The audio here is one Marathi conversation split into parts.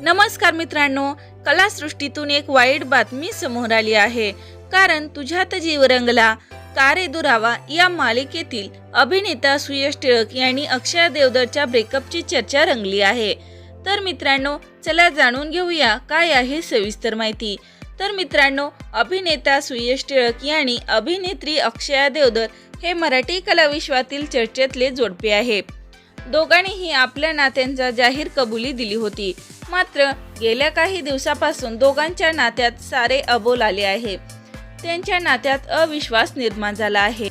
नमस्कार मित्रांनो कलासृष्टीतून एक वाईट बातमी समोर आली आहे. कारण तुझ्यात जीव रंगला कारे दुरावा या मालिकेतील अभिनेता सुयश टिळक यांनी अक्षय देवधरच्या ब्रेकअपची चर्चा रंगली आहे. तर मित्रांनो चला जाणून घेऊया काय आहे सविस्तर माहिती. तर मित्रांनो अभिनेता सुयश टिळक यांनी अभिनेत्री अक्षया देवधर हे मराठी कलाविश्वातील चर्चेतले जोडपे आहे दोघांनीही आपल्या नात्यांचा जाहीर कबुली दिली होती. मात्र गेल्या काही दिवसापासून दोघांच्या नात्यात सारे अबोल आले आहे. त्यांच्या नात्यात अविश्वास निर्माण झाला आहे.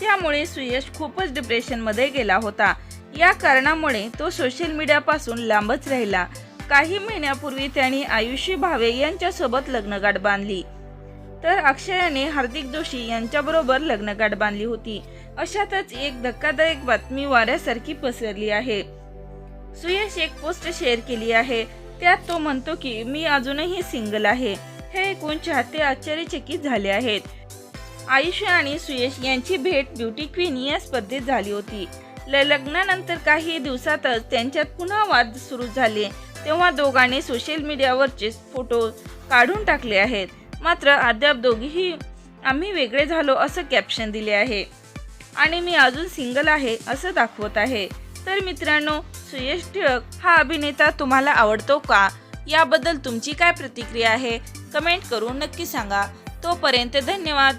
त्यामुळे सुयश खूपच डिप्रेशनमध्ये गेला होता. या कारणामुळे तो सोशल मीडियापासून लांबच राहिला. काही महिन्यापूर्वी त्यांनी आयुषी भावे यांच्यासोबत लग्नगाठ बांधली. तर अक्षयाने हार्दिक जोशी यांच्याबरोबर लग्नगाठ बांधली होती. अशातच एक धक्कादायक बातमी वाऱ्यासारखी पसरली आहे. सुयश एक पोस्ट शेअर केली आहे. त्यात तो म्हणतो की मी अजूनही सिंगल आहे. हे ऐकून चाहते आश्चर्यचकित झाले आहेत. आयुष आणि सुयश यांची भेट ब्युटी क्वीन या स्पर्धेत झाली होती. ल- लग्नानंतर काही दिवसातच त्यांच्यात पुन्हा वाद सुरू झाले. तेव्हा दोघांनी सोशल मीडियावरचे फोटो काढून टाकले आहेत. मात्र अद्याप दोघीही आम्ही वेगळे झालो असं कॅप्शन दिले आहे. आणि मी अजून सिंगल आहे असं दाखवत आहे. तर मित्रांनो सुयश टिळक हा अभिनेता तुम्हाला आवडतो का? याबद्दल तुमची काय प्रतिक्रिया आहे? कमेंट करून नक्की सांगा. तोपर्यंत धन्यवाद.